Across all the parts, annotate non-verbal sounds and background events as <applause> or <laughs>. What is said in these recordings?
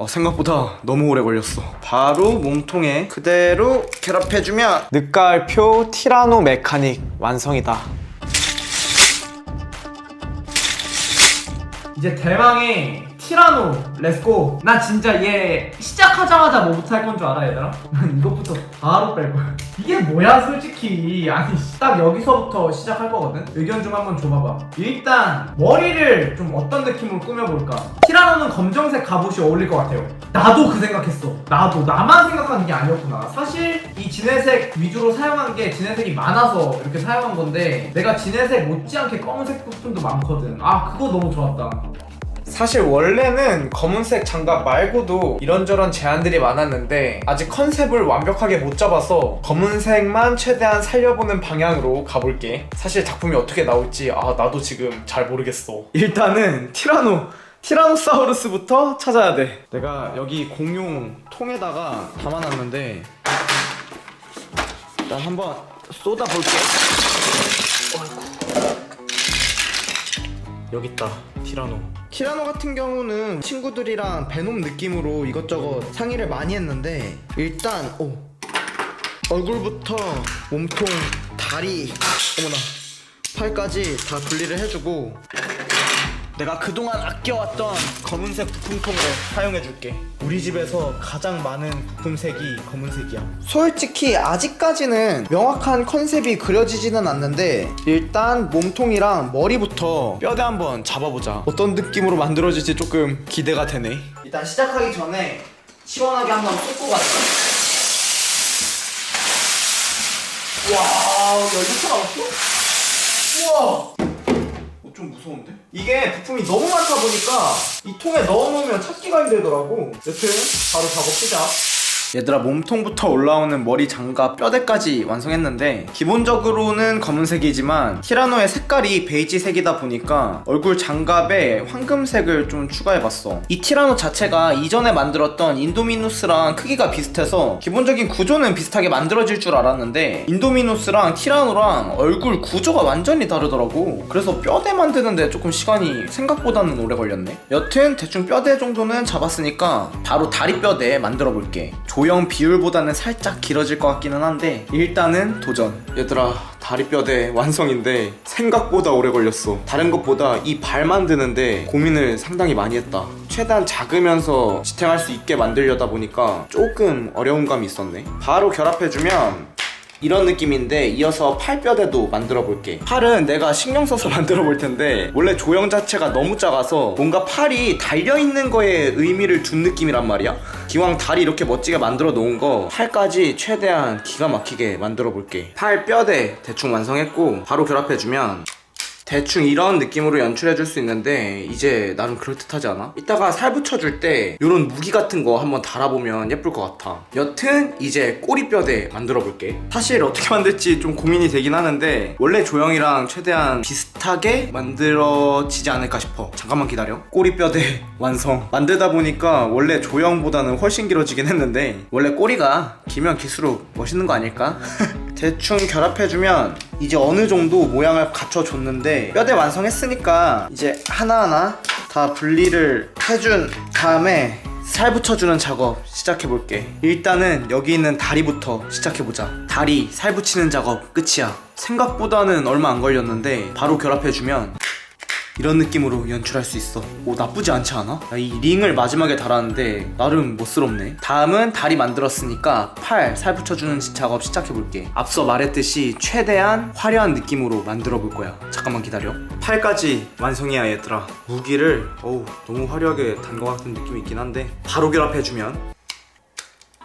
어, 생각보다 너무 오래 걸렸어. 바로 몸통에 그대로 결합해주면 늑갈표 티라노 메카닉 완성이다. 이제 대망의 티라노 렛츠고 나 진짜 얘 시작하자마자 뭐부터 할 건 줄 알아 얘들아? <laughs> 난 이것부터 바로 뺄 거야. 이게 뭐야 솔직히. 아니 딱 여기서부터 시작할 거거든? 의견 좀 한번 줘봐봐. 일단 머리를 좀 어떤 느낌으로 꾸며볼까? 티라노는 검정색 갑옷이 어울릴 것 같아요. 나도 그 생각했어. 나도. 나만 생각하는 게 아니었구나. 사실 이 진회색 위주로 사용한 게 진회색이 많아서 이렇게 사용한 건데 내가 진회색 못지않게 검은색 부품도 많거든. 아 그거 너무 좋았다 사실 원래는 검은색 장갑 말고도 이런저런 제안들이 많았는데 아직 컨셉을 완벽하게 못 잡아서 검은색만 최대한 살려보는 방향으로 가볼게. 사실 작품이 어떻게 나올지 아 나도 지금 잘 모르겠어. 일단은 티라노 티라노사우루스부터 찾아야 돼. 내가 여기 공용 통에다가 담아놨는데 일단 한번 쏟아볼게. 여기 있다. 티라노. 티라노 같은 경우는 친구들이랑 베놈 느낌으로 이것저것 상의를 많이 했는데 일단 오. 얼굴부터 몸통 다리 어머나. 팔까지 다 분리를 해주고 내가 그동안 아껴왔던 검은색 부품통으로 사용해줄게. 우리 집에서 가장 많은 부품색이 검은색이야. 솔직히 아직까지는 명확한 컨셉이 그려지지는 않는데 일단 몸통이랑 머리부터 뼈대 한번 잡아보자. 어떤 느낌으로 만들어질지 조금 기대가 되네. 일단 시작하기 전에 시원하게 한번 쏟고 가자. 와 열리터 나왔어? 우와! 어, 좀 무서운데? 이게 부품이 너무 많다 보니까 이 통에 넣어놓으면 찾기가 힘들더라고 여튼 바로 작업 시작 얘들아 몸통부터 올라오는 머리 장갑 뼈대까지 완성했는데 기본적으로는 검은색이지만 티라노의 색깔이 베이지색이다 보니까 얼굴 장갑에 황금색을 좀 추가해봤어. 이 티라노 자체가 이전에 만들었던 인도미누스랑 크기가 비슷해서 기본적인 구조는 비슷하게 만들어질 줄 알았는데 인도미누스랑 티라노랑 얼굴 구조가 완전히 다르더라고. 그래서 뼈대 만드는데 조금 시간이 생각보다는 오래 걸렸네. 여튼 대충 뼈대 정도는 잡았으니까 바로 다리 뼈대 만들어 볼게 조형 비율보다는 살짝 길어질 것 같기는 한데 일단은 도전. 얘들아 다리 뼈대 완성인데 생각보다 오래 걸렸어. 다른 것보다 이 발 만드는데 고민을 상당히 많이 했다. 최대한 작으면서 지탱할 수 있게 만들려다 보니까 조금 어려운 감이 있었네. 바로 결합해주면 이런 느낌인데 이어서 팔뼈대도 만들어 볼게. 팔은 내가 신경 써서 <laughs> 만들어 볼 텐데 원래 조형 자체가 너무 작아서 뭔가 팔이 달려있는 거에 의미를 둔 느낌이란 말이야 기왕 다리 이렇게 멋지게 만들어 놓은 거 팔까지 최대한 기가 막히게 만들어 볼게. 팔 뼈대 대충 완성했고 바로 결합해주면 대충 이런 느낌으로 연출해 줄 수 있는데 이제 나름 그럴듯하지 않아? 이따가 살 붙여줄 때 이런 무기 같은 거 한번 달아보면 예쁠 것 같아. 여튼 이제 꼬리뼈대 만들어 볼게. 사실 어떻게 <laughs> 만들지 좀 고민이 되긴 하는데 원래 조형이랑 최대한 비슷하게 만들어지지 않을까 싶어. 잠깐만 기다려. 꼬리뼈대 <laughs> 완성. 만들다 보니까 원래 조형보다는 훨씬 길어지긴 했는데 원래 꼬리가 길면 길수록 멋있는 거 아닐까? <laughs> 대충 결합해주면 이제 어느 정도 모양을 갖춰줬는데 뼈대 완성했으니까 이제 하나하나 다 분리를 해준 다음에 살 붙여주는 작업 시작해볼게. 일단은 여기 있는 다리부터 시작해보자. 다리 살 붙이는 작업 끝이야. 생각보다는 얼마 안 걸렸는데 바로 결합해주면 이런 느낌으로 연출할 수 있어. 오 나쁘지 않지 않아? 나이 링을 마지막에 달았는데 나름 멋스럽네. 다음은 다리 만들었으니까 팔 살 붙여주는 작업 시작해 볼게. 앞서 말했듯이 최대한 화려한 느낌으로 만들어 볼 거야. 잠깐만 기다려. 팔까지 완성이야 얘들아. 무기를 어우 너무 화려하게 단 것 같은 느낌이 있긴 한데 바로 결합해 주면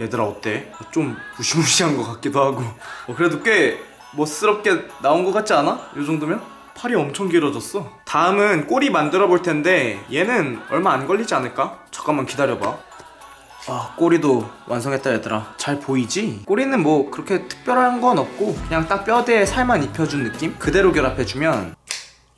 얘들아 어때? 좀 무시무시한 것 같기도 하고 어, 그래도 꽤 멋스럽게 나온 것 같지 않아? 이 정도면? 팔이 엄청 길어졌어 다음은 꼬리 만들어 볼 텐데 얘는 얼마 안 걸리지 않을까? 잠깐만 기다려봐 아 꼬리도 완성했다 얘들아 잘 보이지? 꼬리는 뭐 그렇게 특별한 건 없고 그냥 딱 뼈대에 살만 입혀준 느낌? 그대로 결합해주면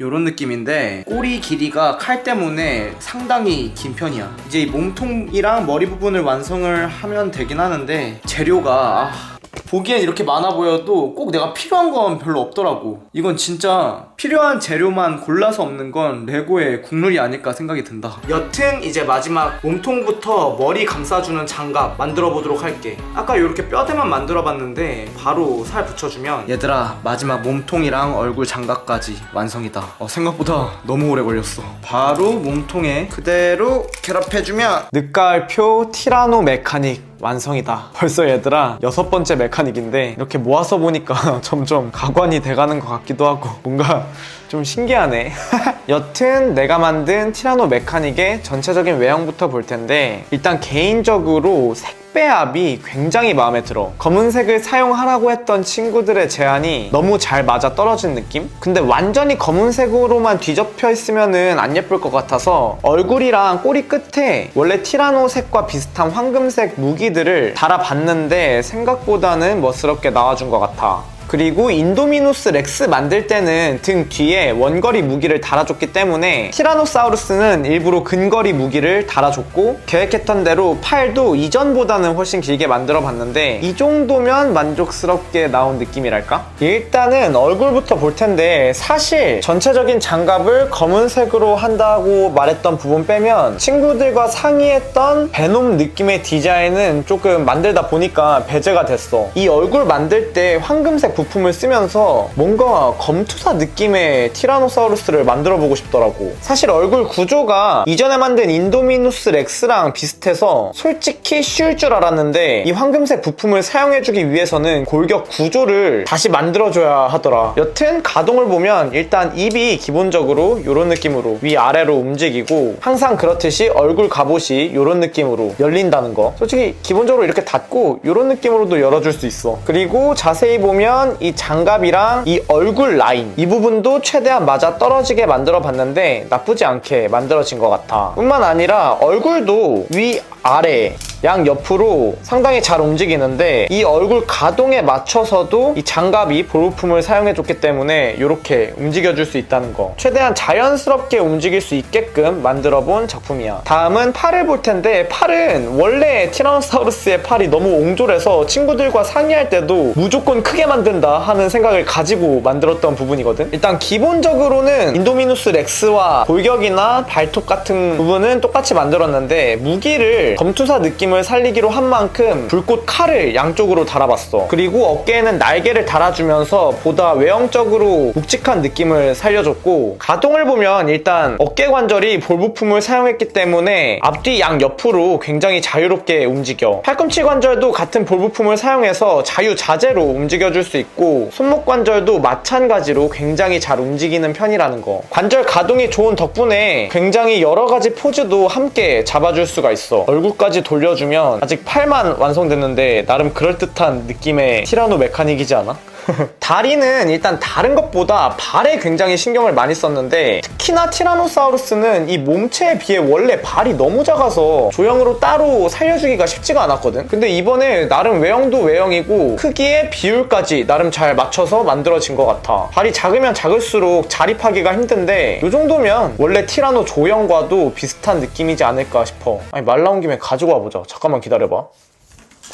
요런 느낌인데 꼬리 길이가 칼 때문에 상당히 긴 편이야 이제 이 몸통이랑 머리 부분을 완성을 하면 되긴 하는데 재료가 아, 보기엔 이렇게 많아 보여도 꼭 내가 필요한 건 별로 없더라고. 이건 진짜 필요한 재료만 골라서 없는 건 레고의 국룰이 아닐까 생각이 든다. 여튼 이제 마지막 몸통부터 머리 감싸주는 장갑 만들어 보도록 할게. 아까 이렇게 뼈대만 만들어 봤는데 바로 살 붙여주면 얘들아 마지막 몸통이랑 얼굴 장갑까지 완성이다. 어, 생각보다 너무 오래 걸렸어. 바로 몸통에 그대로 결합해주면 늦가을표 티라노 메카닉 완성이다. <laughs> 벌써 얘들아 여섯 번째 메카닉인데 이렇게 모아서 보니까 <laughs> 점점 가관이 돼가는 것 같기도 하고 뭔가 좀 신기하네. <laughs> 여튼 내가 만든 티라노 메카닉의 전체적인 외형부터 볼 텐데 일단 개인적으로 색 배합이 굉장히 마음에 들어. 검은색을 사용하라고 했던 친구들의 제안이 너무 잘 맞아 떨어진 느낌? 근데 완전히 검은색으로만 뒤덮여 있으면은 안 예쁠 것 같아서 얼굴이랑 꼬리 끝에 원래 티라노 색과 비슷한 황금색 무기들을 달아봤는데 생각보다는 멋스럽게 나와준 것 같아. 그리고 인도미누스 렉스 만들 때는 등 뒤에 원거리 무기를 달아줬기 때문에 티라노사우루스는 일부러 근거리 무기를 달아줬고 계획했던 대로 팔도 이전보다는 훨씬 길게 만들어 봤는데 이 정도면 만족스럽게 나온 느낌이랄까? 일단은 얼굴부터 볼 텐데 사실 전체적인 장갑을 검은색으로 한다고 말했던 부분 빼면 친구들과 상의했던 베놈 느낌의 디자인은 조금 만들다 보니까 배제가 됐어. 이 얼굴 만들 때 황금색 부품을 쓰면서 뭔가 검투사 느낌의 티라노사우루스를 만들어 보고 싶더라고. 사실 얼굴 구조가 이전에 만든 인도미누스 렉스랑 비슷해서 솔직히 쉬울 줄 알았는데 이 황금색 부품을 사용해주기 위해서는 골격 구조를 다시 만들어줘야 하더라. 여튼 가동을 보면 일단 입이 기본적으로 이런 느낌으로 위아래로 움직이고 항상 그렇듯이 얼굴 갑옷이 이런 느낌으로 열린다는 거. 솔직히 기본적으로 이렇게 닫고 이런 느낌으로도 열어줄 수 있어. 그리고 자세히 보면 이 장갑이랑 이 얼굴 라인 이 부분도 최대한 맞아 떨어지게 만들어 봤는데 나쁘지 않게 만들어진 것 같아. 뿐만 아니라 얼굴도 위 아래 양 옆으로 상당히 잘 움직이는데 이 얼굴 가동에 맞춰서도 이 장갑이 볼부품을 사용해줬기 때문에 이렇게 움직여줄 수 있다는 거. 최대한 자연스럽게 움직일 수 있게끔 만들어본 작품이야. 다음은 팔을 볼 텐데 팔은 원래 티라노사우루스의 팔이 너무 옹졸해서 친구들과 상의할 때도 무조건 크게 만든다 하는 생각을 가지고 만들었던 부분이거든. 일단 기본적으로는 인도미누스 렉스와 골격이나 발톱 같은 부분은 똑같이 만들었는데 무기를 검투사 느낌 을 살리기로 한 만큼 불꽃 칼을 양쪽으로 달아봤어. 그리고 어깨에는 날개를 달아주면서 보다 외형적으로 묵직한 느낌을 살려줬고 가동을 보면 일단 어깨 관절이 볼 부품을 사용했기 때문에 앞뒤 양 옆으로 굉장히 자유롭게 움직여. 팔꿈치 관절도 같은 볼 부품을 사용해서 자유자재로 움직여줄 수 있고 손목 관절도 마찬가지로 굉장히 잘 움직이는 편이라는 거. 관절 가동이 좋은 덕분에 굉장히 여러 가지 포즈도 함께 잡아줄 수가 있어. 얼굴까지 돌려주 면 아직 팔만 완성됐는데 나름 그럴듯한 느낌의 티라노 메카닉이지 않아? <laughs> 다리는 일단 다른 것보다 발에 굉장히 신경을 많이 썼는데 특히나 티라노사우루스는 이 몸체에 비해 원래 발이 너무 작아서 조형으로 따로 살려주기가 쉽지가 않았거든. 근데 이번에 나름 외형도 외형이고 크기에 비율까지 나름 잘 맞춰서 만들어진 것 같아. 발이 작으면 작을수록 자립하기가 힘든데 이 정도면 원래 티라노 조형과도 비슷한 느낌이지 않을까 싶어. 아니 말 나온 김에 가지고 와보자. 잠깐만 기다려봐.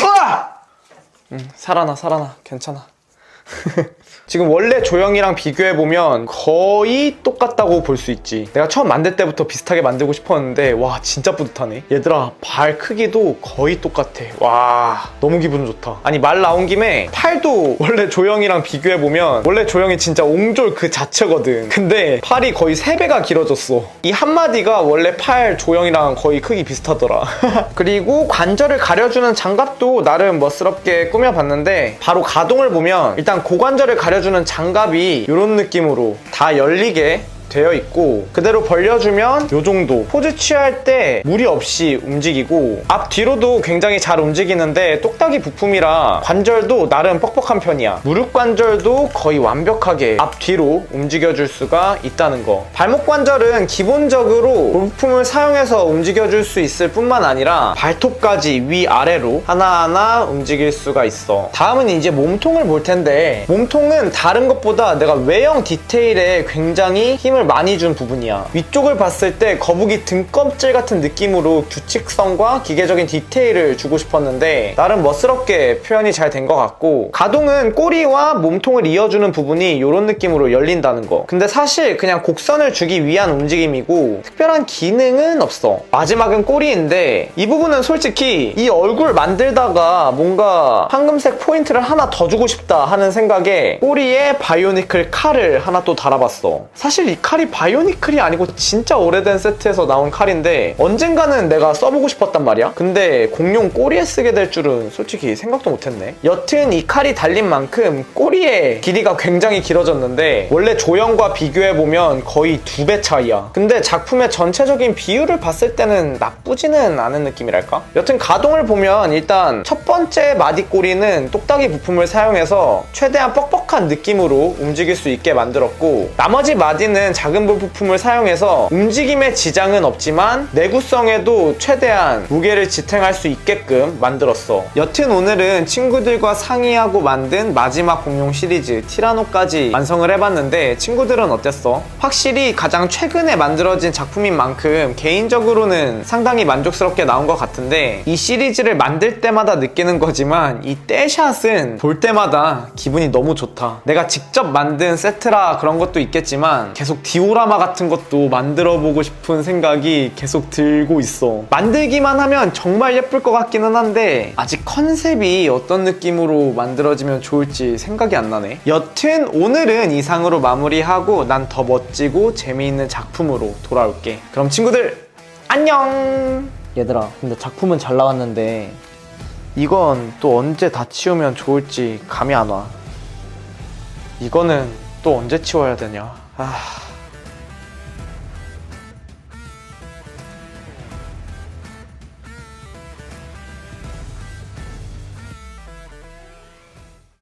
으아! 음, 살아나 살아나. 괜찮아 <laughs> 지금 원래 조형이랑 비교해보면 거의 똑같다고 볼 수 있지. 내가 처음 만들 때부터 비슷하게 만들고 싶었는데, 와, 진짜 뿌듯하네. 얘들아, 발 크기도 거의 똑같아. 와, 너무 기분 좋다. 아니, 말 나온 김에 팔도 원래 조형이랑 비교해보면, 원래 조형이 진짜 옹졸 그 자체거든. 근데 팔이 거의 3배가 길어졌어. 이 한마디가 원래 팔 조형이랑 거의 크기 비슷하더라. <laughs> 그리고 관절을 가려주는 장갑도 나름 멋스럽게 꾸며봤는데, 바로 가동을 보면, 일단 고관절을 가려주는 장갑이 이런 느낌으로 다 열리게 되어 있고 그대로 벌려주면 이 정도. 포즈 취할 때 무리 없이 움직이고 앞 뒤로도 굉장히 잘 움직이는데 똑딱이 부품이라 관절도 나름 뻑뻑한 편이야. 무릎 관절도 거의 완벽하게 앞 뒤로 움직여줄 수가 있다는 거. 발목 관절은 기본적으로 부품을 사용해서 움직여줄 수 있을 뿐만 아니라 발톱까지 위아래로 하나하나 움직일 수가 있어. 다음은 이제 몸통을 볼 텐데 몸통은 다른 것보다 내가 외형 디테일에 굉장히 힘을 힘을 많이 준 부분이야. 위쪽을 봤을 때 거북이 등껍질 같은 느낌으로 규칙성과 기계적인 디테일을 주고 싶었는데 나름 멋스럽게 표현이 잘 된 것 같고 가동은 꼬리와 몸통을 이어주는 부분이 이런 느낌으로 열린다는 거. 근데 사실 그냥 곡선을 주기 위한 움직임이고 특별한 기능은 없어. 마지막은 꼬리인데 이 부분은 솔직히 이 얼굴 만들다가 뭔가 황금색 포인트를 하나 더 주고 싶다 하는 생각에 꼬리에 바이오니클 칼을 하나 또 달아봤어. 사실 이 칼이 바이오니클이 아니고 진짜 오래된 세트에서 나온 칼인데 언젠가는 내가 써보고 싶었단 말이야. 근데 공룡 꼬리에 쓰게 될 줄은 솔직히 생각도 못했네. 여튼 이 칼이 달린 만큼 꼬리의 길이가 굉장히 길어졌는데 원래 조형과 비교해보면 거의 두 배 차이야. 근데 작품의 전체적인 비율을 봤을 때는 나쁘지는 않은 느낌이랄까? 여튼 가동을 보면 일단 첫 번째 마디 꼬리는 똑딱이 부품을 사용해서 최대한 뻑뻑한 느낌으로 움직일 수 있게 만들었고 나머지 마디는 작은 부품을 사용해서 움직임에 지장은 없지만 내구성에도 최대한 무게를 지탱할 수 있게끔 만들었어. 여튼 오늘은 친구들과 상의하고 만든 마지막 공룡 시리즈 티라노까지 완성을 해봤는데 친구들은 어땠어? 확실히 가장 최근에 만들어진 작품인 만큼 개인적으로는 상당히 만족스럽게 나온 것 같은데 이 시리즈를 만들 때마다 느끼는 거지만 이 떼샷은 볼 때마다 기분이 너무 좋다. 내가 직접 만든 세트라 그런 것도 있겠지만 계속 디오라마 같은 것도 만들어 보고 싶은 생각이 계속 들고 있어. 만들기만 하면 정말 예쁠 것 같기는 한데 아직 컨셉이 어떤 느낌으로 만들어지면 좋을지 생각이 안 나네. 여튼 오늘은 이상으로 마무리하고 난 더 멋지고 재미있는 작품으로 돌아올게. 그럼 친구들 안녕. 얘들아, 근데 작품은 잘 나왔는데 이건 또 언제 다 치우면 좋을지 감이 안 와. 이거는 또 언제 치워야 되냐? 아.